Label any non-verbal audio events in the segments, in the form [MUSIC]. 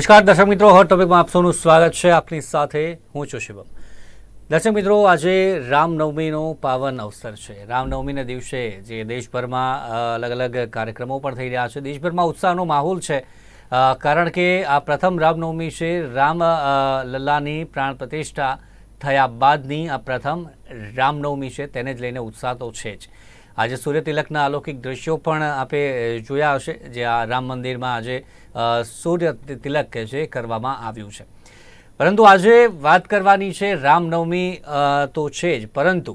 નમસ્કાર, દર્શક મિત્રો. હોટ ટોપિકમાં આપ સૌનું સ્વાગત છે. આપની સાથે હું છું શિવમ. દર્શક મિત્રો, આજે રામનવમીનો પાવન અવસર છે. રામનવમીના દિવસે જે દેશભરમાં અલગ અલગ કાર્યક્રમો પણ થઈ રહ્યા છે. દેશભરમાં ઉત્સાહનો માહોલ છે. કારણ કે આ પ્રથમ રામનવમી છે. રામ લલ્લાની પ્રાણ પ્રતિષ્ઠા થયા બાદની આ પ્રથમ રામનવમી છે. તેને જ લઈને ઉત્સાહ તો છે જ. આજે સૂર્ય તિલકના અલૌકિક દ્રશ્યો પણ આપે જોયા હશે, જે આ રામ મંદિરમાં આજે સૂર્ય તિલક કે છે કરવામાં આવ્યું છે. પરંતુ આજે વાત કરવાની છે રામનવમી તો છે જ, પરંતુ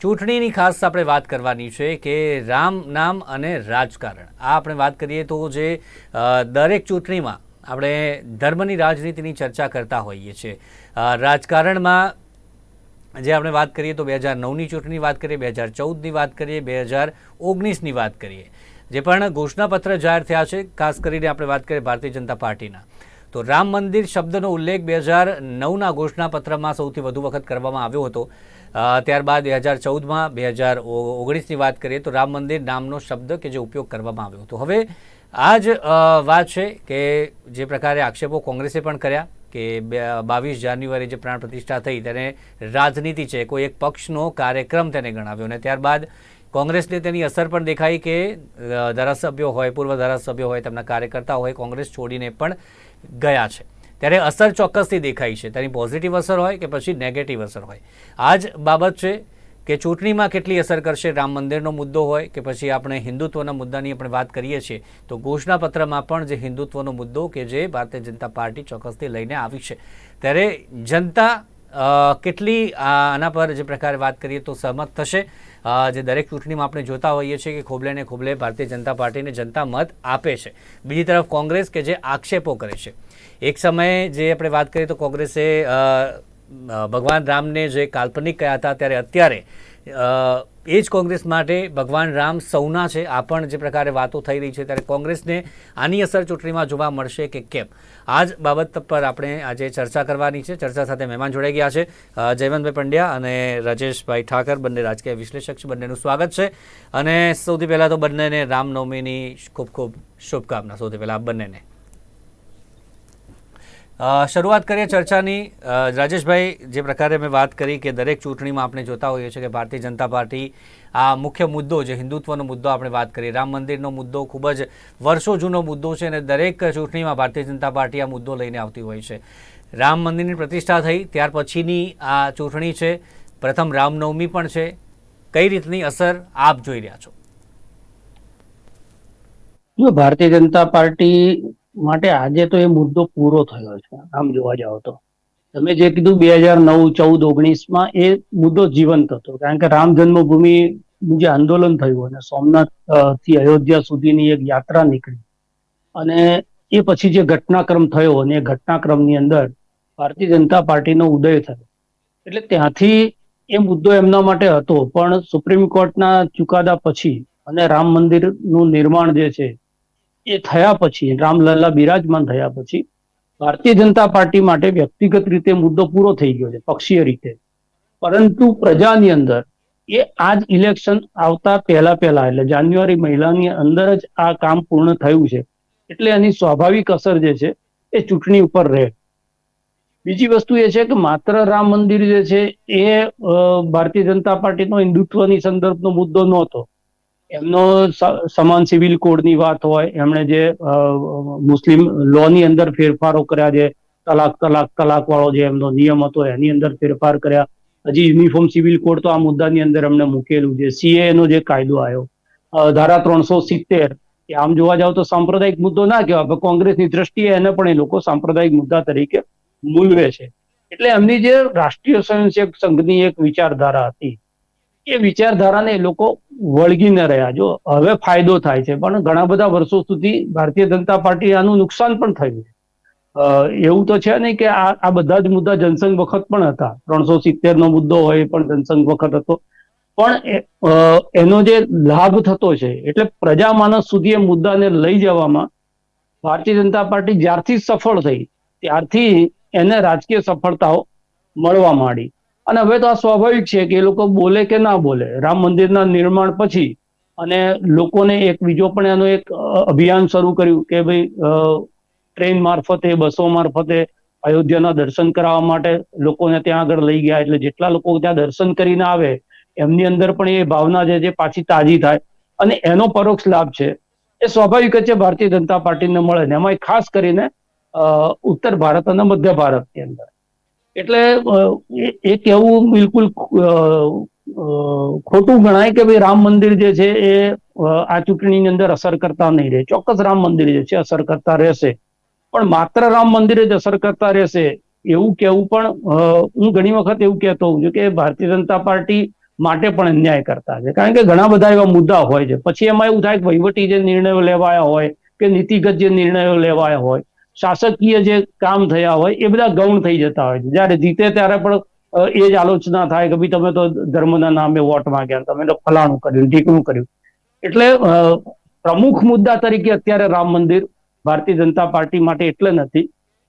ચૂંટણીની ખાસ આપણે વાત કરવાની છે કે રામ નામ અને રાજકારણ. આ આપણે વાત કરીએ તો જે દરેક ચૂંટણીમાં આપણે ધર્મની રાજનીતિની ચર્ચા કરતા હોઈએ છીએ. રાજકારણમાં જે આપણે વાત કરીએ તો બે હજાર નવની ચૂંટણી વાત કરીએ, બે હજાર ચૌદની વાત કરીએ, બે હજાર ઓગણીસની વાત કરીએ, જે પણ ઘોષણાપત્ર જાહેર થયા છે, ખાસ કરીને આપણે વાત કરીએ ભારતીય જનતા પાર્ટીના. તો રામ મંદિર શબ્દનો ઉલ્લેખ બે હજાર નવના ઘોષણાપત્રમાં સૌથી વધુ વખત કરવામાં આવ્યો હતો. ત્યારબાદ બે હજાર ચૌદમાં બે હજાર ઓગણીસની વાત કરીએ તો રામ મંદિર નામનો શબ્દ કે જે ઉપયોગ કરવામાં આવ્યો હતો. હવે આ જ વાત છે કે જે પ્રકારે આક્ષેપો કોંગ્રેસે પણ કર્યા. કે બાવીસ જાન્યુઆરી જે પ્રાણ પ્રતિષ્ઠા થઈ તેને રાજનીતિ છે, કોઈ એક પક્ષનો કાર્યક્રમ તેને ગણાવ્યો અને ત્યારબાદ કોંગ્રેસને તેની અસર પણ દેખાઈ કે ધારાસભ્યો હોય, પૂર્વ ધારાસભ્યો હોય, તેમના કાર્યકર્તા હોય, કોંગ્રેસ છોડીને પણ ગયા છે. ત્યારે અસર ચોક્કસથી દેખાઈ છે. તેની પોઝિટિવ અસર હોય કે પછી નેગેટિવ અસર હોય. આ જ બાબત છે કે ચૂંટણીમાં કેટલી અસર કરશે, રામ મંદિરનો મુદ્દો હોય કે પછી આપણે હિન્દુત્વના મુદ્દાની આપણે વાત કરીએ છીએ, તો ઘોષણાપત્રમાં પણ જે હિન્દુત્વનો મુદ્દો કે જે ભારતીય જનતા પાર્ટી ચોક્કસથી લઈને આવી છે. ત્યારે જનતા કેટલી આના પર જે પ્રકારે વાત કરીએ તો સહમત થશે. જે દરેક ચૂંટણીમાં આપણે જોતા હોઈએ છીએ કે ખોબલે ને ખોબલે ભારતીય જનતા પાર્ટીને જનતા મત આપે છે. બીજી તરફ કોંગ્રેસ કે જે આક્ષેપો કરે છે. એક સમયે જે આપણે વાત કરીએ તો કોંગ્રેસે ભગવાન રામને જે કાલ્પનિક કહ્યા હતા ત્યારે અત્યારે એ જ કોંગ્રેસ માટે ભગવાન રામ સૌના છે, આ પણ જે પ્રકારે વાતો થઈ રહી છે, ત્યારે કોંગ્રેસને આની અસર ચૂંટણીમાં જોવા મળશે કે કેમ? આ જ બાબત પર આપણે આજે ચર્ચા કરવાની છે. ચર્ચા સાથે મહેમાન જોડાઈ ગયા છે. જયવંતભાઈ પંડ્યા અને રાજેશભાઈ ઠાકર, બંને રાજકીય વિશ્લેષક છે, બંનેનું સ્વાગત છે. અને સૌથી પહેલાં તો બંનેને રામનવમીની ખૂબ ખૂબ શુભકામના. સૌથી પહેલાં આ બંનેને. શરૂઆત કરીએ ચર્ચાની. રાજેશભાઈ, જે પ્રકારે મેં વાત કરી કે દરેક ચૂંટણીમાં આપણે જોતા હોઈએ છીએ કે ભારતીય જનતા પાર્ટી આ મુખ્ય મુદ્દો જે હિન્દુત્વનો મુદ્દો આપણે વાત કરીએ. રામ મંદિરનો મુદ્દો ખૂબ જ વર્ષો જૂનો મુદ્દો છે અને દરેક ચૂંટણીમાં ભારતીય જનતા પાર્ટી આ મુદ્દો લઈને આવતી હોય છે. રામ મંદિરની પ્રતિષ્ઠા થઈ, ત્યાર પછીની આ ચૂંટણી છે. પ્રથમ રામનવમી પણ છે. કઈ રીતની અસર આપ જોઈ રહ્યા છો? ભારતીય જનતા પાર્ટી માટે આજે તો એ મુદ્દો પૂરો થયો છે. આમ જોવા જાઓ તો. તમે જે કીધું બે હજાર નવ, ચૌદ, ઓગણીસમાં એ મુદ્દો જીવંત હતો. કારણ કે રામ જન્મભૂમિ જે આંદોલન થયું અને સોમનાથથી અયોધ્યા સુધીની એક યાત્રા નીકળી. અને એ પછી જે ઘટનાક્રમ થયો અને એ ઘટનાક્રમની અંદર ભારતીય જનતા પાર્ટીનો ઉદય થયો. એટલે ત્યાંથી એ મુદ્દો એમના માટે હતો. પણ સુપ્રીમ કોર્ટના ચુકાદા પછી અને રામ મંદિરનું નિર્માણ જે છે એ થયા પછી, રામલલ્લા બિરાજમાન થયા પછી, ભારતીય જનતા પાર્ટી માટે વ્યક્તિગત રીતે મુદ્દો પૂરો થઈ ગયો છે, પક્ષીય રીતે. પરંતુ પ્રજાની અંદર એ આ જ ઇલેક્શન આવતા પહેલા પહેલા, એટલે જાન્યુઆરી મહિલાની અંદર જ આ કામ પૂર્ણ થયું છે, એટલે એની સ્વાભાવિક અસર જે છે, એ ચૂંટણી ઉપર રહે. બીજી વસ્તુ એ છે કે માત્ર રામ મંદિર જે છે, એ ભારતીય જનતા પાર્ટીનો હિન્દુત્વની સંદર્ભનો મુદ્દો નહોતો. એમનો સમાન સિવિલ કોડની વાત હોય, એમણે જે મુસ્લિમ મુસ્લિમ લોની અંદર ફેરફારો કર્યા જે, તલાક તલાક તલાક વાળો જે એમનો નિયમ હતો, એની અંદર ફેરફાર કર્યા. હજી યુનિફોર્મ સિવિલ કોડ તો આ મુદ્દાની અંદર એમણે મૂકેલું છે. સીએ નો જે કાયદો આવ્યો. ધારા ત્રણસો સિત્તેર. કે આમ જોવા જાવ તો સાંપ્રદાયિક મુદ્દો ના કહેવાય કોંગ્રેસની દ્રષ્ટિએ એને પણ એ લોકો સાંપ્રદાયિક મુદ્દા તરીકે મૂલવે છે. એટલે એમની જે રાષ્ટ્રીય સ્વયંસેવક સંઘની એક વિચારધારા હતી એ વિચારધારાને લોકો વળગીને રહ્યા. જો હવે ફાયદો થાય છે, પણ ઘણા બધા વર્ષો સુધી ભારતીય જનતા પાર્ટી આનું નુકસાન પણ થયું છે. એવું તો છે નહીં કે આ આ બધા જ મુદ્દા જનસંઘ વખત પણ હતા. ત્રણસો સિત્તેર નો મુદ્દો હોય પણ જનસંઘ વખત હતો. પણ એનો જે લાભ થતો છે, એટલે પ્રજા માનસ સુધી એ મુદ્દાને લઈ જવામાં ભારતીય જનતા પાર્ટી જ્યારથી સફળ થઈ, ત્યારથી એને રાજકીય સફળતાઓ મળવા માંડી. અને હવે તો આ સ્વાભાવિક છે કે એ લોકો બોલે કે ના બોલે. રામ મંદિરના નિર્માણ પછી અને લોકોને એક બીજો પણ એનું એક અભિયાન શરૂ કર્યું કે ભાઈ ટ્રેન મારફતે, બસો મારફતે અયોધ્યાના દર્શન કરાવવા માટે લોકોને ત્યાં આગળ લઈ ગયા. એટલે જેટલા લોકો ત્યાં દર્શન કરીને આવે, એમની અંદર પણ એ ભાવના જે છે પાછી તાજી થાય. અને એનો પરોક્ષ લાભ છે, એ સ્વાભાવિક જ છે ભારતીય જનતા પાર્ટીને મળે ને. એમાં ખાસ કરીને ઉત્તર ભારત અને મધ્ય ભારતની અંદર. એટલે એ- કહેવું બિલકુલ ખોટું ગણાય કે ભાઈ રામ મંદિર જે છે એ આ ચૂંટણીની અંદર અસર કરતા નહીં રહે. ચોક્કસ રામ મંદિર જે છે અસર કરતા રહેશે. પણ માત્ર રામ મંદિર જ અસર કરતા રહેશે, એવું કહેવું પણ હું ઘણી વખત એવું કહેતો હોઉં છું કે ભારતીય જનતા પાર્ટી માટે પણ અન્યાય કરતા છે. કારણ કે ઘણા બધા એવા મુદ્દા હોય છે. પછી એમાં એવું થાય કે વહીવટી જે નિર્ણયો લેવાયા હોય કે નીતિગત જે નિર્ણયો લેવાયા હોય શાસકીય જે કામ થયા હોય એ બધા ગૌણ થઈ જતા હોય છે. જ્યારે જીતે ત્યારે પણ એ જ આલોચના થાય કે ભાઈ તમે તો ધર્મના નામે વોટ માંગ્યા, તમે તો ફલાણું કર્યું, ઢીકણું કર્યું. એટલે પ્રમુખ મુદ્દા તરીકે અત્યારે રામ મંદિર ભારતીય જનતા પાર્ટી માટે એટલે નથી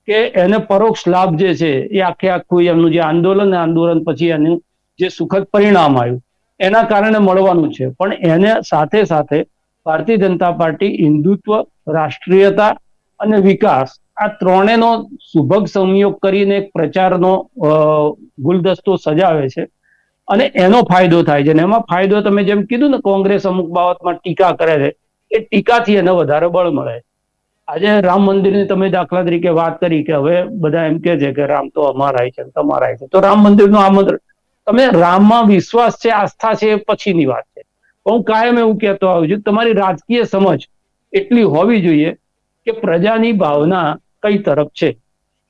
કે એને પરોક્ષ લાભ જે છે એ આખે આખું એમનું જે આંદોલન આંદોલન પછી એનું જે સુખદ પરિણામ આવ્યું, એના કારણે મળવાનું છે. પણ એને સાથે સાથે ભારતીય જનતા પાર્ટી હિન્દુત્વ, રાષ્ટ્રીયતા અને વિકાસ. આ ત્રણેયનો સુભગ સંયોગ કરીને એક પ્રચારનો ગુલદસ્તો સજાવે છે. અને એનો ફાયદો થાય છે. અને એમાં ફાયદો તમે જેમ કીધું ને, કોંગ્રેસ અમુક બાબતમાં ટીકા કરે છે, એ ટીકાથી એને વધારે બળ મળે. આજે રામ મંદિરની તમે દાખલા તરીકે વાત કરી કે હવે બધા એમ કે છે કે રામ તો અમારાય છે તમારાય છે. તો રામ મંદિરનું આમંત્રણ. તમે રામમાં વિશ્વાસ છે, આસ્થા છે, એ પછીની વાત છે. હું કાયમ એવું કહેતો આવું છું તમારી રાજકીય સમજ એટલી હોવી જોઈએ કે પ્રજાની ભાવના કઈ તરફ છે?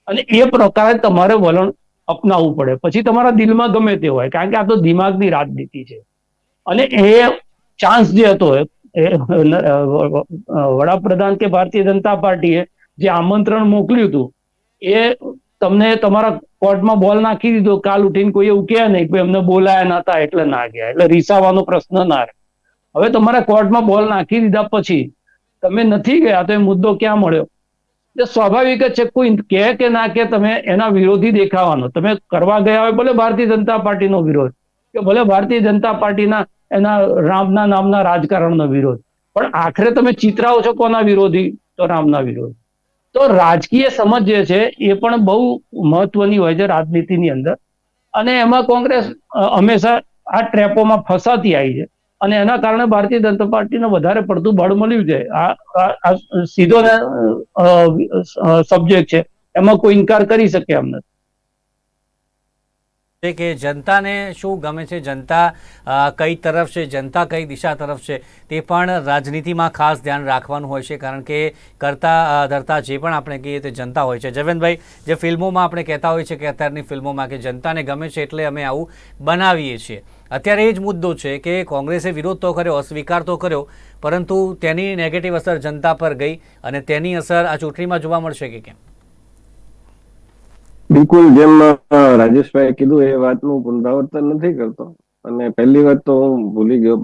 અને એ પ્રકારે તમારે વલણ અપનાવવું પડે. પછી તમારા દિલમાં ગમે તે હોય, કારણ કે આ તો દિમાગની રાજનીતિ છે. અને એ ચાન્સ જે હતો વડાપ્રધાન કે ભારતીય જનતા પાર્ટીએ જે આમંત્રણ મોકલ્યું હતું, એ તમને તમારા કોર્ટમાં બોલ નાખી દીધો, કાલ ઉઠીને કોઈ એવું કહે નહીં કે એમને બોલાયા નતા એટલે ના ગયા, એટલે રીસાવાનો પ્રશ્ન ના રહે. હવે તમારા કોર્ટમાં બોલ નાખી દીધા પછી તમે નથી ગયા તો એ મુદ્દો ક્યાં મળ્યો? એ સ્વાભાવિક જ છે, કોઈ કહે કે ના કે તમે એના વિરોધી દેખાવાનો. તમે કરવા ગયા હોય, ભલે ભારતીય જનતા પાર્ટીનો વિરોધ, કે ભલે ભારતીય જનતા પાર્ટીના એના રામના નામના રાજકારણનો વિરોધ. પણ આખરે તમે ચિતરાવો છો કોના વિરોધી? તો રામના વિરોધ. તો રાજકીય સમજ જે છે, એ પણ બહુ મહત્વની હોય છે રાજનીતિની અંદર. અને એમાં કોંગ્રેસ હંમેશા આ ટ્રેપોમાં ફસાતી આવી છે. અને એના કારણે ભારતીય જનતા પાર્ટીને વધારે પડતું બળ મળ્યું છે. આ સીધો સબ્જેક્ટ છે. એમાં કોઈ ઇનકાર કરી શકે એમ નથી. કે જનતાને શું ગમે છે? જનતા કઈ તરફ છે? જનતા કઈ દિશા તરફ છે? તે પણ રાજનીતિમાં ખાસ ધ્યાન રાખવાનું હોય છે. કારણ કે કરતા ધરતા જે પણ આપણે કહીએ તે જનતા હોય છે. જવેનભાઈ, જે ફિલ્મોમાં આપણે કહેતા હોય છે કે અત્યારની ફિલ્મોમાં કે જનતાને ગમે છે એટલે અમે આવું બનાવીએ છીએ. અત્યારે એ જ મુદ્દો છે કે કોંગ્રેસે વિરોધ તો કર્યો, અસ્વીકાર તો કર્યો, પરંતુ તેની નેગેટિવ અસર જનતા પર ગઈ અને તેની અસર આ ચૂંટણીમાં જોવા મળશે કે કેમ? બિલકુલ, જેમ રાજેશભાઈ કીધું, એ વાતનું પુનરાવર્તન નથી કરતો. અને પહેલી વાત તો હું ભૂલી ગયો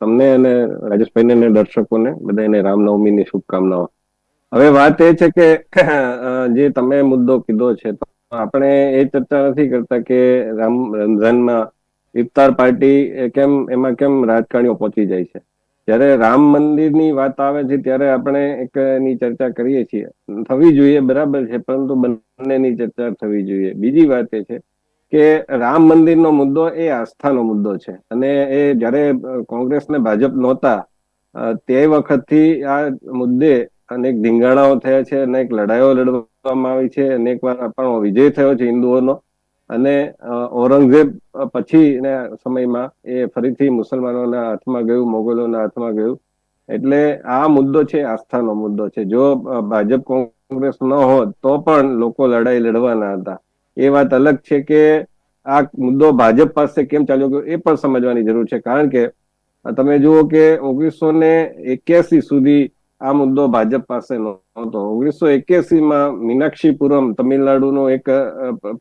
તમને અને રાજેશભાઈને અને દર્શકોને, બધાને રામનવમીની શુભકામનાઓ. હવે વાત એ છે કે જે તમે મુદ્દો કીધો છે આપણે એ ચર્ચા નથી કરતા કે રામ રમઝાનમાં ઇફતાર પાર્ટી કેમ, એમાં કેમ રાજકારણીઓ પહોંચી જાય છે? જ્યારે રામ મંદિરની વાત આવે છે, ત્યારે આપણે એક એની ચર્ચા કરીએ છીએ. થવી જોઈએ, બરાબર છે, પરંતુ બંનેની ચર્ચા થવી જોઈએ. બીજી વાત એ છે કે રામ મંદિરનો મુદ્દો એ આસ્થાનો મુદ્દો છે. અને એ જ્યારે કોંગ્રેસ ને ભાજપ નહોતા તે વખતથી આ મુદ્દે અનેક ધીંગાણાઓ થયા છે, અનેક લડાઈઓ લડવામાં આવી છે, અનેક વાર આપણો વિજય થયો છે હિન્દુઓનો. અને ઔરંગઝેબ પછી સમયમાં એ ફરીથી મુસલમાનોના હાથમાં ગયું, મોગલોના હાથમાં ગયું. એટલે આ મુદ્દો છે, આસ્થાનો મુદ્દો છે. જો ભાજપ કોંગ્રેસ ન હોત, તો પણ લોકો લડાઈ લડવાના હતા. એ વાત અલગ છે કે, આ મુદ્દો ભાજપ પાસે કેમ ચાલ્યો ગયો, એ પણ સમજવાની જરૂર છે. કારણ કે તમે જુઓ કે ઓગણીસો ને એક્યાસી સુધી આ મુદ્દો ભાજપ પાસે નહોતો. ઓગણીસો એક્યાસી માં મીનાક્ષીપુરમ તમિલનાડુનો એક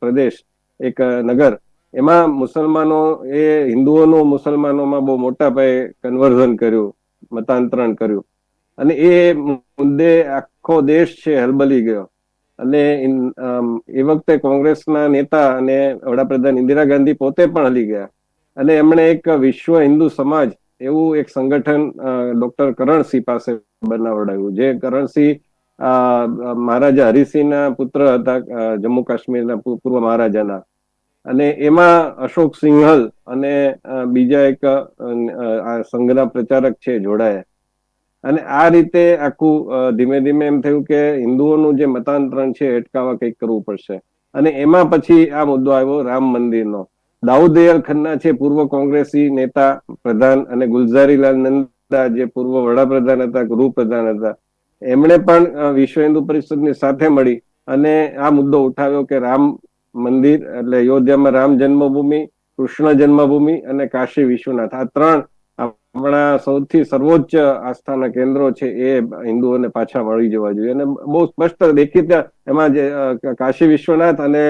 પ્રદેશ એક નગર. એમાં મુસલમાનો, એ હિન્દુઓનું મુસલમાનોમાં બહુ મોટા પાયે કન્વર્ઝન કર્યું, મતાંતરણ કર્યું. અને એ મુદ્દે આખો દેશ છે હલબલી ગયો. અને એ વખતે કોંગ્રેસના નેતા અને વડાપ્રધાન ઇન્દિરા ગાંધી પોતે પણ હલી ગયા. અને એમણે એક વિશ્વ હિન્દુ સમાજ એવું એક સંગઠન ડોક્ટર કરણસિંહ પાસે બનાવડાવ્યું, જે કરણસિંહ મહારાજા હરિસિંહના પુત્ર હતા જમ્મુ કાશ્મીરના પૂર્વ મહારાજાના. અને એમાં અશોક સિંહલ અને બીજા એક સંઘના પ્રચારક છે જોડાયા. અને આ રીતે આખું ધીમે ધીમે એમ થયું કે હિન્દુઓનું જે મતાંતરણ છે અટકાવવા કંઈક કરવું પડશે. અને એમાં પછી આ મુદ્દો આવ્યો રામ મંદિરનો. દાઉદયાલ ખન્ના છે પૂર્વ કોંગ્રેસી નેતા, પ્રધાન અને ગુલઝારીલાલ નંદા જે પૂર્વ વડાપ્રધાન હતા, ગૃહપ્રધાન હતા. એમણે પણ વિશ્વ હિન્દુ પરિષદની સાથે મળી અને આ મુદ્દો ઉઠાવ્યો કે રામ મંદિર એટલે અયોધ્યામાં રામ જન્મભૂમિ, કૃષ્ણ જન્મભૂમિ અને કાશી વિશ્વનાથ. આ ત્રણ આપણા સૌથી સર્વોચ્ચ આસ્થાના કેન્દ્રો છે એ હિન્દુઓને પાછા મળી જવા જોઈએ. અને બહુ સ્પષ્ટ દેખીતા એમાં જે કાશી વિશ્વનાથ અને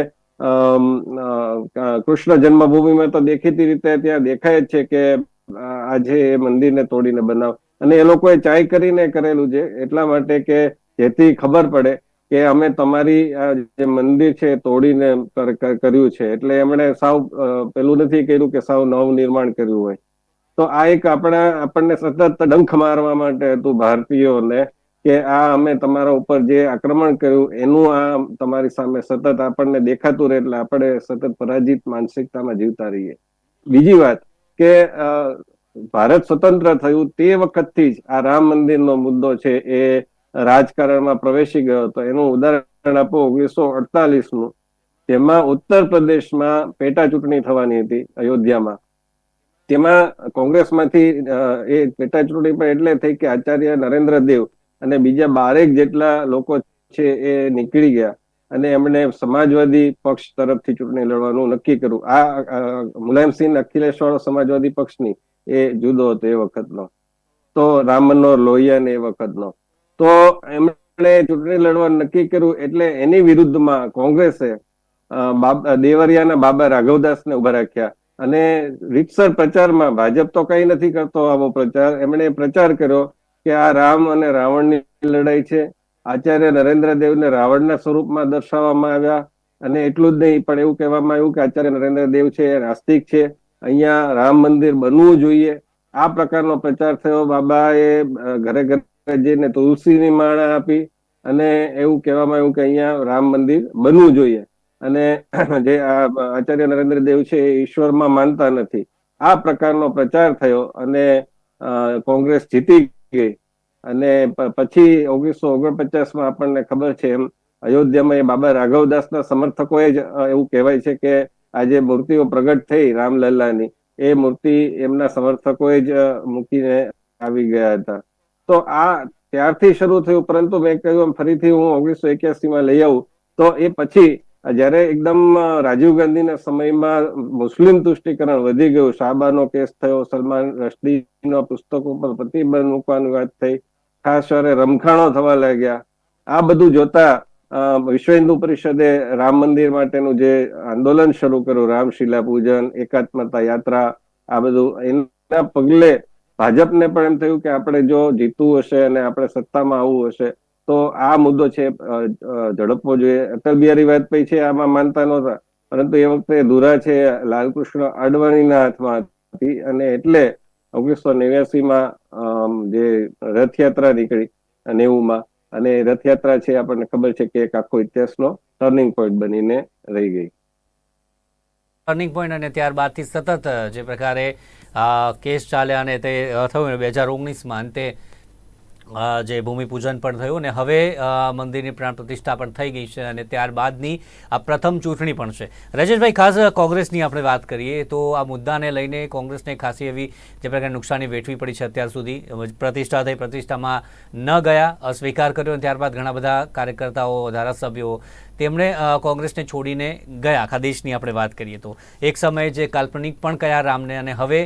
કૃષ્ણ જન્મભૂમિમાં તો દેખીતી રીતે ત્યાં દેખાય જ છે કે આજે એ મંદિરને તોડીને બનાવ અને એ લોકોએ ચાય કરીને કરેલું છે. એટલા માટે કે જેથી ખબર પડે કે અમે તમારી જે મંદિર છે તોડીને કર- કર- કર્યું છે. એટલે એમણે સાવ પેલું નથી કર્યું કે સાવ નવ નિર્માણ કર્યું હોય. તો આ એક આપણા, આપણને સતત ડંખ મારવા માટે હતું ભારતીયોને કે આ અમે તમારા ઉપર જે આક્રમણ કર્યું એનું આ તમારી સામે સતત આપણને દેખાતું રહે એટલે આપણે સતત પરાજિત માનસિકતામાં જીવતા રહીએ. બીજી વાત કે ભારત સ્વતંત્ર થયું તે વખતથી જ આ રામ મંદિરનો મુદ્દો છે એ રાજકારણમાં પ્રવેશી ગયો હતો. એનું ઉદાહરણ આપો ઓગણીસો અડતાલીસનું, જેમાં ઉત્તર પ્રદેશમાં પેટા ચૂંટણી થવાની હતી અયોધ્યામાં. તેમાં કોંગ્રેસમાંથી એ પેટા ચૂંટણી પણ એટલે થઈ કે આચાર્ય નરેન્દ્ર દેવ અને બીજા બારેક જેટલા લોકો છે એ નીકળી ગયા અને એમણે સમાજવાદી પક્ષ તરફથી ચૂંટણી લડવાનું નક્કી કર્યું. આ મુલાયમસિંહ અખિલેશ્વર સમાજવાદી પક્ષની એ જુદો હતો એ વખતનો તો રામનો લોહિયાન એ વખતનો તો એમણે ચૂંટણી લડવાનું નક્કી કર્યું એટલે એની વિરુદ્ધમાં કોંગ્રેસે દેવરિયાના બાબા રાઘવદાસને ઊભા રાખ્યા. અને રીતસર પ્રચારમાં ભાજપ તો કઈ નથી કરતો આવો પ્રચાર. એમણે પ્રચાર કર્યો કે આ રામ અને રાવણની લડાઈ છે. આચાર્ય નરેન્દ્ર દેવને રાવણના સ્વરૂપમાં દર્શાવવામાં આવ્યા. અને એટલું જ નહીં, પણ એવું કહેવામાં આવ્યું કે આચાર્ય નરેન્દ્ર દેવ છે નાસ્તિક છે. અહીંયા રામ મંદિર બનવું જોઈએ. આ પ્રકારનો પ્રચાર થયો. બાબાએ ઘરે ઘરે જઈને તુલસીની માળા આપી અને એવું કહેવામાં આવ્યું કે અહીંયા રામ મંદિર બનવું જોઈએ. અને જે આચાર્ય નરેન્દ્ર દેવ છે એ ઈશ્વરમાં માનતા નથી. આ પ્રકારનો પ્રચાર થયો અને કોંગ્રેસ જીતી ગઈ. અને પછી ઓગણીસો ઓગણપચાસમાં આપણને ખબર છે એમ, અયોધ્યામાં એ બાબા રાઘવદાસના સમર્થકોએ જ એવું કહેવાય છે કે આ જે મૂર્તિઓ પ્રગટ થઈ રામલલ્લાની, એ મૂર્તિ એમના સમર્થકોએ જ મૂકીને આવી ગયા હતા. તો આ ત્યારથી શરૂ થયું, પરંતુ મેં કહ્યું ફરીથી હું ઓગણીસો એક્યાસી માં લઈ આવું. તો એ પછી, જ્યારે એકદમ રાજીવ ગાંધીના સમયમાં મુસ્લિમ તુષ્ટિકરણ વધી ગયું શાબાનો કેસ થયો, સલમાન રશ્દીના પુસ્તકો પર પ્રતિબંધ મૂકવાની વાત થઈ, ખાસ રમખાણો થવા લાગ્યા, આ બધું જોતા વિશ્વ હિન્દુ પરિષદે રામ મંદિર માટેનું જે આંદોલન શરૂ કર્યું રામશીલા પૂજન, એકાત્મતા યાત્રા, આ બધું, એના પગલે ભાજપને પણ એમ થયું કે આપણે જો જીતવું હશે અને આપણે સત્તામાં આવવું હશે, તો આ મુદ્દો છે ઝડપવો જોઈએ. અટલ બિહારી વાજપેયી છે, આમાં માનતા નહોતા. પરંતુ એ વખતે ધુરા છે, લાલકૃષ્ણ અડવાણીના હાથમાં હતી અને એટલે ઓગણીસો નેવ્યાસી માં જે રથયાત્રા નીકળી નેવુંમાં અને રથયાત્રા છે, આપણને ખબર છે કે એક આખો ઇતિહાસનો ટર્નિંગ પોઈન્ટ બનીને રહી ગઈ. ટર્નિંગ પોઈન્ટ અને ત્યારબાદથી સતત જે પ્રકારે કેસ ચાલ્યા અને તે થયું બે હજાર ઓગણીસમાં અંતે જે ભૂમિપૂજન પણ થયું અને હવે મંદિરની પ્રાણ પ્રતિષ્ઠા પણ થઈ ગઈ છે અને ત્યારબાદની આ પ્રથમ ચૂંટણી પણ છે. રજેશભાઈ, ખાસ કોંગ્રેસની આપણે વાત કરીએ તો આ મુદ્દાને લઈને કોંગ્રેસને ખાસી એવી જે પ્રકારે નુકસાની વેઠવી પડી છે અત્યાર સુધી. પ્રતિષ્ઠા થઈ, પ્રતિષ્ઠામાં ન ગયા, અસ્વીકાર કર્યો ત્યારબાદ ઘણા બધા કાર્યકર્તાઓ, ધારાસભ્યો તેમણે કોંગ્રેસને છોડીને ગયા, આખા દેશની આપણે વાત કરીએ તો. એક સમયે જે કાલ્પનિક પણ કયા રામને અને હવે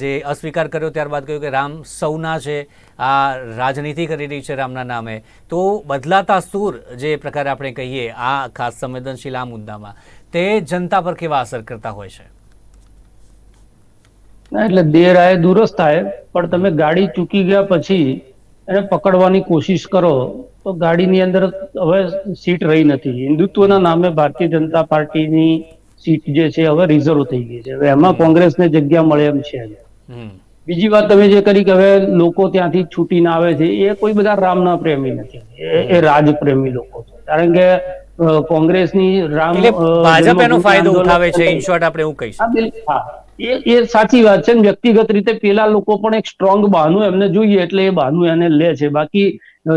જે અસ્વીકાર કર્યો ત્યારબાદ કહ્યું કે રામ સૌના છે, આ રાજનીતિ કરી રહી છે રામના નામે. તો બદલાતા સૂર જે પ્રકારે આપણે કહીએ, આ ખાસ સંવેદનશીલ આ મુદ્દામાં, તે જનતા પર કેવા અસર કરતા હોય છે? એટલે દેર આય દુરસ્ત થાય, પણ તમે ગાડી ચૂકી ગયા પછી એને પકડવાની કોશિશ કરો તો ગાડીની અંદર હવે સીટ રહી નથી. હિન્દુત્વના નામે ભારતીય જનતા પાર્ટીની સીટ જે છે હવે રિઝર્વ થઈ ગઈ છે. હવે એમાં કોંગ્રેસને જગ્યા મળે એમ છે બીજી વાત તમે જે કરી કે હવે લોકો ત્યાંથી છૂટીને આવે છે એ કોઈ બધા રામના પ્રેમી નથી. એ- રાજપ્રેમી લોકો છે. કારણ કે કોંગ્રેસની રામ ભાજપ એનો ફાયદો ઉઠાવે છે ઇન શોર્ટ આપણે એવું કહી શકીએ એ એ સાચી વાત છે વ્યક્તિગત રીતે પેલા લોકો પણ એક સ્ટ્રોંગ બહાનું એમને જોઈએ એટલે એ બહાનું એને લે છે. બાકી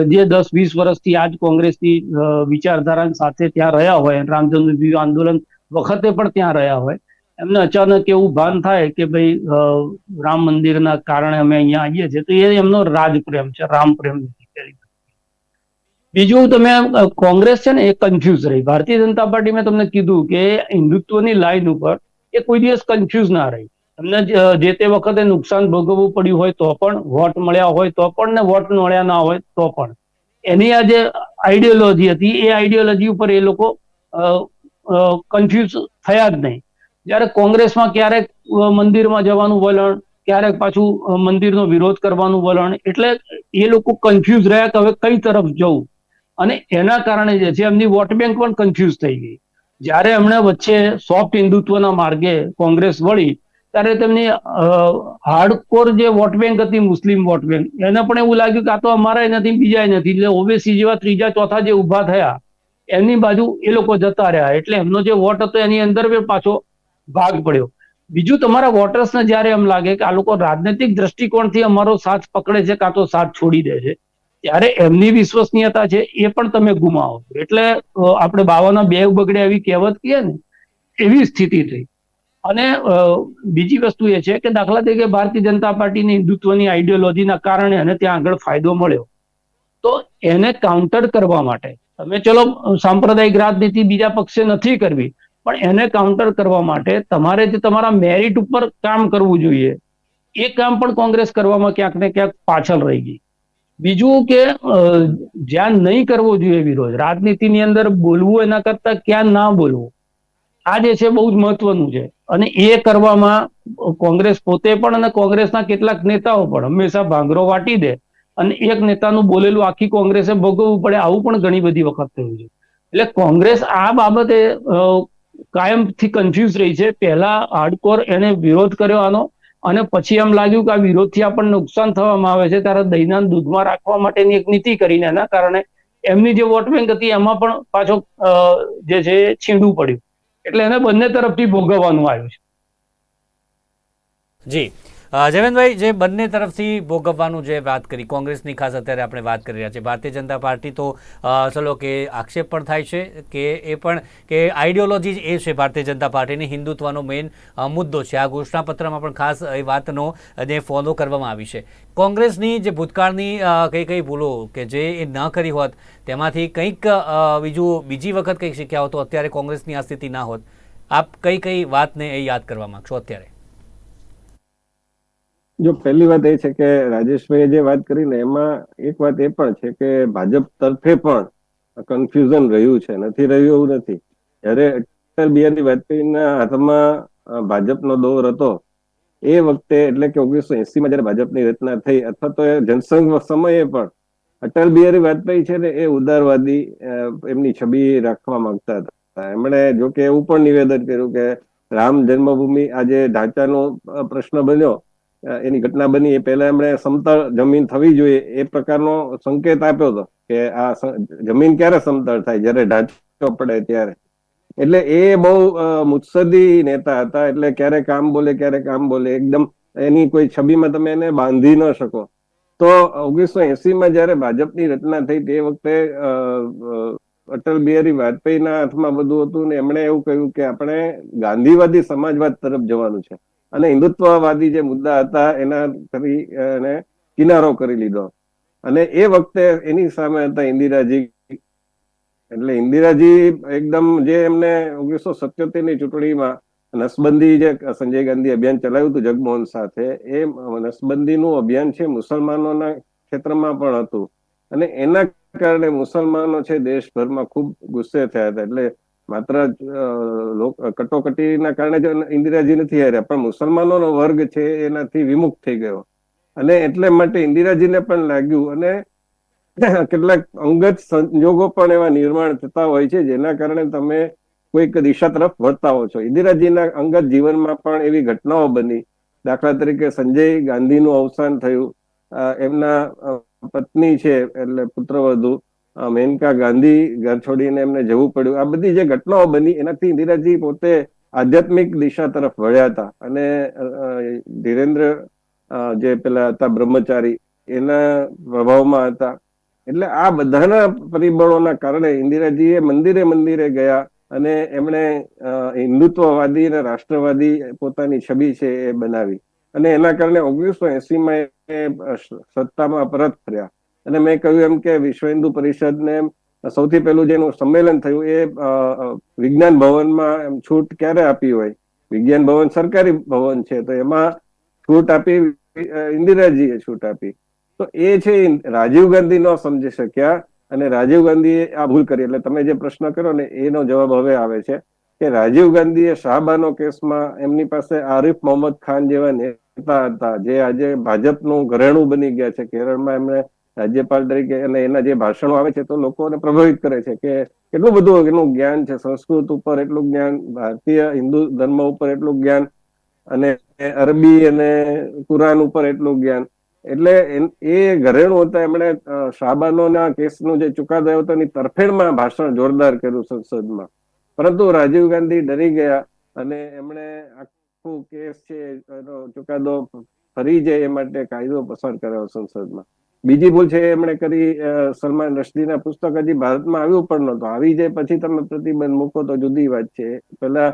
જે દસ વીસ વર્ષથી આજ કોંગ્રેસની વિચારધારા સાથે ત્યાં રહ્યા હોય રામચંદ્રજી આંદોલન વખતે પણ ત્યાં રહ્યા હોય એમને અચાનક એવું ભાન થાય કે ભાઈ રામ મંદિરના કારણે અમે અહીંયા આવીએ છીએ તો એ એમનો રાજપ્રેમ છે રામ પ્રેમ નથી બીજું તમે કોંગ્રેસ છે ને એ કન્ફ્યુઝ રહી. ભારતીય જનતા પાર્ટી મેં તમને કીધું કે હિન્દુત્વની લાઈન ઉપર એ કોઈ દિવસ કન્ફ્યુઝ ના રહી. તમને જે તે વખતે નુકસાન ભોગવવું પડ્યું હોય તો પણ, વોટ મળ્યા હોય તો પણ ને વોટ મળ્યા ના હોય તો પણ. એની આ જે આઈડિયોલોજી હતી, એ આઈડિયોલોજી ઉપર એ લોકો કન્ફ્યુઝ થયા જ નહીં. જ્યારે કોંગ્રેસમાં ક્યારેક મંદિરમાં જવાનું વલણ, ક્યારેક પાછું મંદિરનો વિરોધ કરવાનું વલણ, એટલે એ લોકો કન્ફ્યુઝ રહ્યા કે હવે કઈ તરફ જવું? અને એના કારણે જે છે, એમની વોટ બેંક પણ કન્ફ્યુઝ થઈ ગઈ. જ્યારે એમણે વચ્ચે સોફ્ટ હિન્દુત્વના માર્ગે કોંગ્રેસ વળી, ત્યારે તેમની હાર્ડકોર જે વોટ બેંક હતી, મુસ્લિમ વોટ બેંક, એને પણ એવું લાગ્યું કે આ તો અમારા નથી બીજા નથી. એટલે ઓબીસી જેવા ત્રીજા ચોથા જે ઊભા થયા, એમની બાજુ એ લોકો જતા રહ્યા. એટલે એમનો જે વોટ હતો, એની અંદર પાછો ભાગ પડ્યો. બીજું તમારા વોટર્સને જ્યારે એમ લાગે કે આ લોકો રાજનૈતિક દ્રષ્ટિકોણથી અમારો સાથ પકડે છે, કાં તો સાથ છોડી દે છે ત્યારે એમની વિશ્વસનીયતા છે એ પણ તમે ગુમાવો. એટલે આપણે બાવાના બે બગડે એવી કહેવત કહીએ ને, એવી સ્થિતિ થઈ. અને બીજી વસ્તુ એ છે કે દાખલા તરીકે ભારતીય જનતા પાર્ટીની હિન્દુત્વની આઈડિયોલોજીના કારણે અને ત્યાં આગળ ફાયદો મળ્યો. તો એને કાઉન્ટર કરવા માટે, તમે ચલો, સાંપ્રદાયિક રાજનીતિ બીજા પક્ષે નથી કરવી, પણ એને કાઉન્ટર કરવા માટે તમારે જે તમારા મેરિટ ઉપર કામ કરવું જોઈએ, એ કામ પણ કોંગ્રેસ કરવામાં ક્યાંક ને ક્યાંક પાછળ રહી ગઈ. બીજું કે જ્યાં નહીં કરવો જોઈએ વિરોધ, રાજનીતિની અંદર બોલવું એના કરતા ક્યાં ના બોલવું? આ જે છે બહુ જ મહત્વનું છે. અને એ કરવામાં કોંગ્રેસ પોતે પણ અને કોંગ્રેસના કેટલાક નેતાઓ પણ હંમેશા ભાંગરો વાટી દે અને એક નેતાનું બોલેલું આખી કોંગ્રેસે ભોગવવું પડે આવું પણ ઘણી બધી વખત થયું છે. એટલે કોંગ્રેસ આ બાબતે કાયમથી કન્ફ્યુઝ રહી છે. પહેલા હાર્ડકોર એને વિરોધ કર્યો આનો અને પછી એમ લાગ્યું કે આ વિરોધથી આપણને નુકસાન થવામાં આવે છે, ત્યારે દહીંના દૂધમાં રાખવા માટેની એક નીતિ કરીને, એના કારણે એમની જે વોટ બેંક હતી, એમાં પણ પાછો જે છે છીંડું પડ્યું. એટલે એને બંને તરફથી ભોગવવાનું આવ્યું છે. જી. જયવંતભાઈ જે બંને તરફથી ભોગવવાનું જે વાત કરી, કોંગ્રેસની ખાસ અત્યારે આપણે વાત કરી રહ્યા છીએ. ભારતીય જનતા પાર્ટી તો ચલો કે આક્ષેપ પણ થાય છે કે એ પણ, કે આઈડિયોલોજી જ એ છે ભારતીય જનતા પાર્ટીની, હિન્દુત્વનો મેઇન મુદ્દો છે. આ ઘોષણાપત્રમાં પણ ખાસ એ વાતનો જે ફોલો કરવામાં આવી છે. કોંગ્રેસની જે ભૂતકાળની કઈ કઈ ભૂલો કે જે એ ન કરી હોત, તેમાંથી કંઈક બીજું, બીજી વખત કંઈક શીખ્યા હોત તો અત્યારે કોંગ્રેસની આ સ્થિતિ ના હોત. આપ કઈ કઈ વાતને એ યાદ કરવા માંગશો અત્યારે? જો પહેલી વાત એ છે કે રાજેશભાઈએ જે વાત કરી ને એમાં એક વાત એ પણ છે કે ભાજપ તરફે પણ કન્ફ્યુઝન રહ્યું છે. નથી રહ્યું એવું નથી. જ્યારે અટલ બિહારી વાજપેયીના હાથમાં ભાજપનો દોર હતો, એ વખતે એટલે કે ઓગણીસો એસી માં જયારે ભાજપની રચના થઈ, અથવા તો જનસંઘ સમયે પણ અટલ બિહારી વાજપેયી છે ને, એ ઉદારવાદી એમની છબી રાખવા માંગતા હતા. એમણે જો કે એવું પણ નિવેદન કર્યું કે રામ જન્મભૂમિ આજે ઢાંચાનો પ્રશ્ન બન્યો. એની ઘટના બની એ પહેલા એમણે સમતળ જમીન થવી જોઈએ એ પ્રકારનો સંકેત આપ્યો હતો કે આ જમીન ક્યારે સમતળ થાય? જ્યારે ઢાંચો પડે ત્યારે. એટલે એ બહુ મુત્સદી નેતા હતા. એટલે ક્યારે કામ બોલે, ક્યારે કામ બોલે. એકદમ એની કોઈ છબીમાં તમે એને બાંધી ન શકો. તો ઓગણીસો એસી માં જયારે ભાજપની રચના થઈ તે વખતે અટલ બિહારી વાજપેયીના હાથમાં બધું હતું ને એમણે એવું કહ્યું કે આપણે ગાંધીવાદી સમાજવાદ તરફ જવાનું છે. અને હિન્દુત્વવાદી જે મુદ્દા હતા, એના કરી એને કિનારો કરી લીધો. અને એ વખતે એની સામે હતા ઇન્દિરાજી. એટલે ઇન્દિરાજી એકદમ જે એમને ઓગણીસો સત્યોતેરની ચૂંટણીમાં નસબંધી જે સંજય ગાંધી અભિયાન ચલાવ્યું હતું, જગમોહન સાથે, એ નસબંધીનું અભિયાન છે મુસલમાનોના ક્ષેત્રમાં પણ હતું. અને એના કારણે મુસલમાનો છે, દેશભરમાં ખૂબ ગુસ્સે થયા હતા. એટલે માત્ર કટોકટીના કારણે જ ઇન્દિરાજી નથી હાર્યા, પણ મુસલમાનોનો વર્ગ છે એનાથી વિમુખ થઈ ગયો. અને એટલે માટે ઇન્દિરાજીને પણ લાગ્યું અને [COUGHS] કેટલાક અંગત સંજોગો પણ એવા નિર્માણ થતા હોય છે, જેના કારણે તમે કોઈક દિશા તરફ વળતા હો છો. ઇન્દિરાજીના અંગત જીવનમાં પણ એવી ઘટનાઓ બની. દાખલા તરીકે સંજય ગાંધીનું અવસાન થયું. એમના પત્ની છે, એટલે પુત્રવધુ મેનકા ગાંધી ઘર છોડીને એમને જવું પડ્યું. આ બધી જે ઘટનાઓ બની, એનાથી ઇન્દિરાજી પોતે આધ્યાત્મિક દિશા તરફ વળ્યા હતા. અને ધીરેન્દ્ર જે પેલા હતા બ્રહ્મચારી, એના પ્રભાવમાં હતા. એટલે આ બધાના પરિબળોના કારણે ઇન્દિરાજીએ મંદિરે મંદિરે ગયા અને એમણે હિન્દુત્વવાદી અને રાષ્ટ્રવાદી પોતાની છબી છે એ બનાવી. અને એના કારણે ઓગણીસો એસી માં એ સત્તામાં પરત ફર્યા. અને મેં કહ્યું એમ કે વિશ્વ હિન્દુ પરિષદને સૌથી પહેલું જેનું સંમેલન થયું એ વિજ્ઞાન ભવનમાં એમ છૂટ ક્યારે આપી હોય? વિજ્ઞાન ભવન સરકારી ભવન છે, તો એમાં છૂટ આપી ઇન્દિરાજીએ છૂટ આપી. તો એ છે રાજીવ ગાંધી ન સમજી શક્યા અને રાજીવ ગાંધીએ આ ભૂલ કરી. એટલે તમે જે પ્રશ્ન કર્યો ને એનો જવાબ હવે આવે છે કે રાજીવ ગાંધીએ શાહબાનો કેસમાં એમની પાસે આરિફ મોહમ્મદ ખાન જેવા નેતા હતા, જે આજે ભાજપનું ઘરેણું બની ગયા છે. કેરળમાં એમણે રાજ્યપાલ તરીકે અને એના જે ભાષણો આવે છે તો લોકોને પ્રભાવિત કરે છે કે કેટલું બધું એનું જ્ઞાન છે, સંસ્કૃત ઉપર એટલું જ્ઞાન, ભારતીય હિન્દુ ધર્મ ઉપર એટલું જ્ઞાન અને અરબી અને કુરાન ઉપર એટલું જ્ઞાન. એટલે એ ઘરેણું હતા, એમણે શાહબાનોના કેસનું જે ચુકાદો આવ્યો હતો એની તરફેણમાં ભાષણ જોરદાર કર્યું સંસદમાં. પરંતુ રાજીવ ગાંધી ડરી ગયા અને એમણે આખું કેસ છે, એનો ચુકાદો ફરી જાય એ માટે કાયદો પસાર કર્યો સંસદમાં. બીજી ભૂલ છે એમણે કરી સલમાન રશ્દીના પુસ્તક હજી ભારતમાં આવ્યું પણ નહોતું. આવી જાય પછી તમે પ્રતિબંધ મૂકો તો જુદી વાત છે. પેલા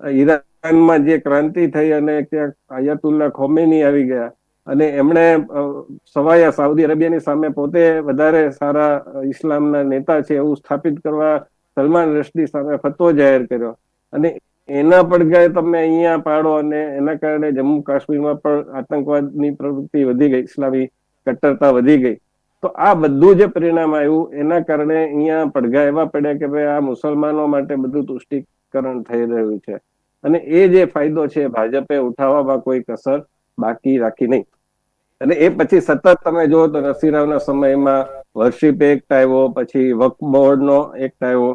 ઈરાનમાં જે ક્રાંતિ થઈ અને ત્યાં અયતુલ્લા ખોમેની આવી ગયા અને એમણે સવાયા સાઉદી અરેબિયાની સામે પોતે વધારે સારા ઇસ્લામના નેતા છે એવું સ્થાપિત કરવા સલમાન રશ્દી સામે ફતવો જાહેર કર્યો. અને એના પડઘાએ તમે અહીંયા પાડો અને એના કારણે જમ્મુ કાશ્મીરમાં પણ આતંકવાદની પ્રવૃત્તિ વધી ગઈ, ઇસ્લામી કટ્ટરતા વધી ગઈ. તો આ બધું જે પરિણામ આવ્યું, એના કારણે અહીંયા પડઘા એવા પડ્યા કે ભાઈ આ મુસલમાનો માટે બધું તુષ્ટિકરણ થઈ રહ્યું છે. અને એ જે ફાયદો છે, ભાજપે ઉઠાવવામાં કોઈ કસર બાકી રાખી નહીં. અને એ પછી સતત તમે જુઓ તો નરસિંહરાવના સમયમાં વર્શિપ એક્ટ આવ્યો, પછી વક્ફ બોર્ડનો એક્ટ આવ્યો,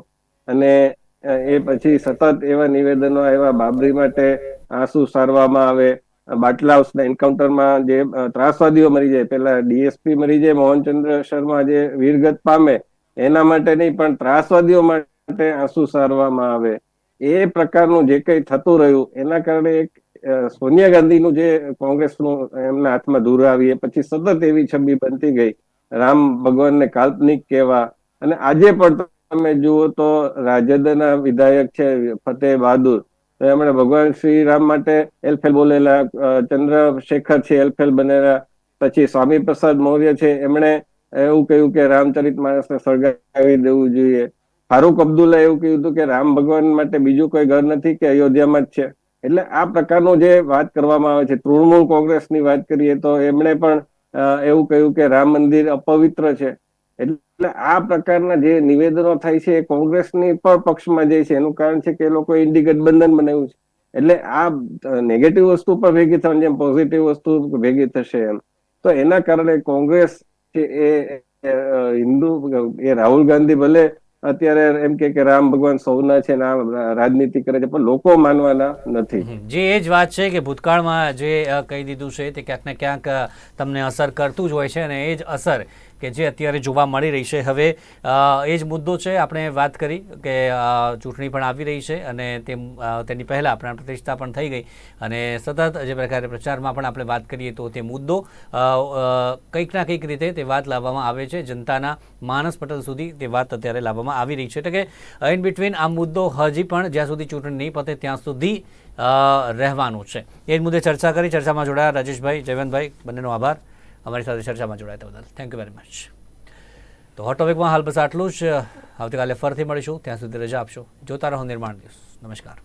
અને એ પછી સતત એવા નિવેદનો આવ્યા, બાબરી માટે આંસુ સારવામાં આવે બાટલા હાઉસના એન્કાઉન્ટરમાં જે ત્રાસવાદીઓ મરી જાય, પેલા ડીએસપી મરી જાય, મોહનચંદ્ર શર્મા જે વીરગત પામે, એના માટે નહીં, પણ ત્રાસવાદીઓ માટે આંસુ સારવામાં આવે. એ પ્રકારનું જે કંઈ થતું રહ્યું, એના કારણે એક સોનિયા ગાંધીનું જે કોંગ્રેસનું એમના હાથમાં દૂર આવી, એ પછી સતત એવી છબી બનતી ગઈ, રામ ભગવાનને કાલ્પનિક કહેવા. અને આજે પણ તમે જુઓ તો, રાજદના વિધાયક છે ફતેહ બહાદુર એમણે ભગવાન શ્રી રામ માટે એલફેલ બોલેલા ચંદ્રશેખર છે એલફેલ બનેલા, પછી સ્વામી પ્રસાદ મૌર્ય છે, એમણે એવું કહ્યું કે રામચરિત માણસને સળગાવી દેવું જોઈએ. ફારૂક અબ્દુલ્લા એવું કહ્યું હતું કે રામ ભગવાન માટે બીજું કોઈ ઘર નથી કે અયોધ્યામાં જ છે. એટલે આ પ્રકારનો જે વાત કરવામાં આવે છે, તૃણમૂલ કોંગ્રેસની વાત કરીએ તો એમણે પણ એવું કહ્યું કે રામ મંદિર અપવિત્ર છે. એટલે આ પ્રકારના જે નિવેદનો થાય છે કોંગ્રેસની પણ પક્ષમાં જાય છે. એનું કારણ છે કે એ લોકો ઇન્ડી ગઠબંધન બનાવ્યું છે. એટલે આ નેગેટિવ વસ્તુ પણ ભેગી થવાની જેમ પોઝિટિવ વસ્તુ ભેગી થશે એમ. તો એના કારણે કોંગ્રેસ છે એ હિન્દુ, એ રાહુલ ગાંધી ભલે અત્યારે એમ કે કે રામ ભગવાન સૌના છે આમ રાજનીતિ કરે છે, પણ લોકો માનવાના નથી. જે એ જ વાત છે કે ભૂતકાળમાં જે કહી દીધું છે તે ક્યાંક ને ક્યાંક તમને અસર કરતું જ હોય છે અને એ જ અસર કે જે અત્યારે જોવા મળી રહી છે. હવે એ જ મુદ્દો છે આપણે વાત કરી કે ચૂંટણી પણ આવી રહી છે અને તેમ તેની પહેલાં પ્રાણ પ્રતિષ્ઠા પણ થઈ ગઈ અને સતત જે પ્રકારે પ્રચારમાં પણ આપણે વાત કરીએ તો તે મુદ્દો અ, અ, કંઈક ના કંઈક રીતે તે વાત લાવવામાં આવે છે. જનતાના માનસ પટલ સુધી તે વાત અત્યારે લાવવામાં આવી રહી છે. એટલે કે ઇન બિટવીન આ મુદ્દો હજી પણ જ્યાં સુધી ચૂંટણી નહીં પતે ત્યાં સુધી રહેવાનું છે. એ જ મુદ્દે ચર્ચા કરી. ચર્ચામાં જોડાયા રાજેશભાઈ જયવંતભાઈ બંનેનો આભાર. અમારી સાથે ચર્ચામાં જોડાયા બદલ થેન્ક યુ વેરી મચ તો હોટ ટોપિકમાં હાલ બસ આટલું જ. આવતીકાલે ફરીથી મળીશું. ત્યાં સુધી રજા આપશો. જોતા રહો નિર્માણ દિવસ નમસ્કાર.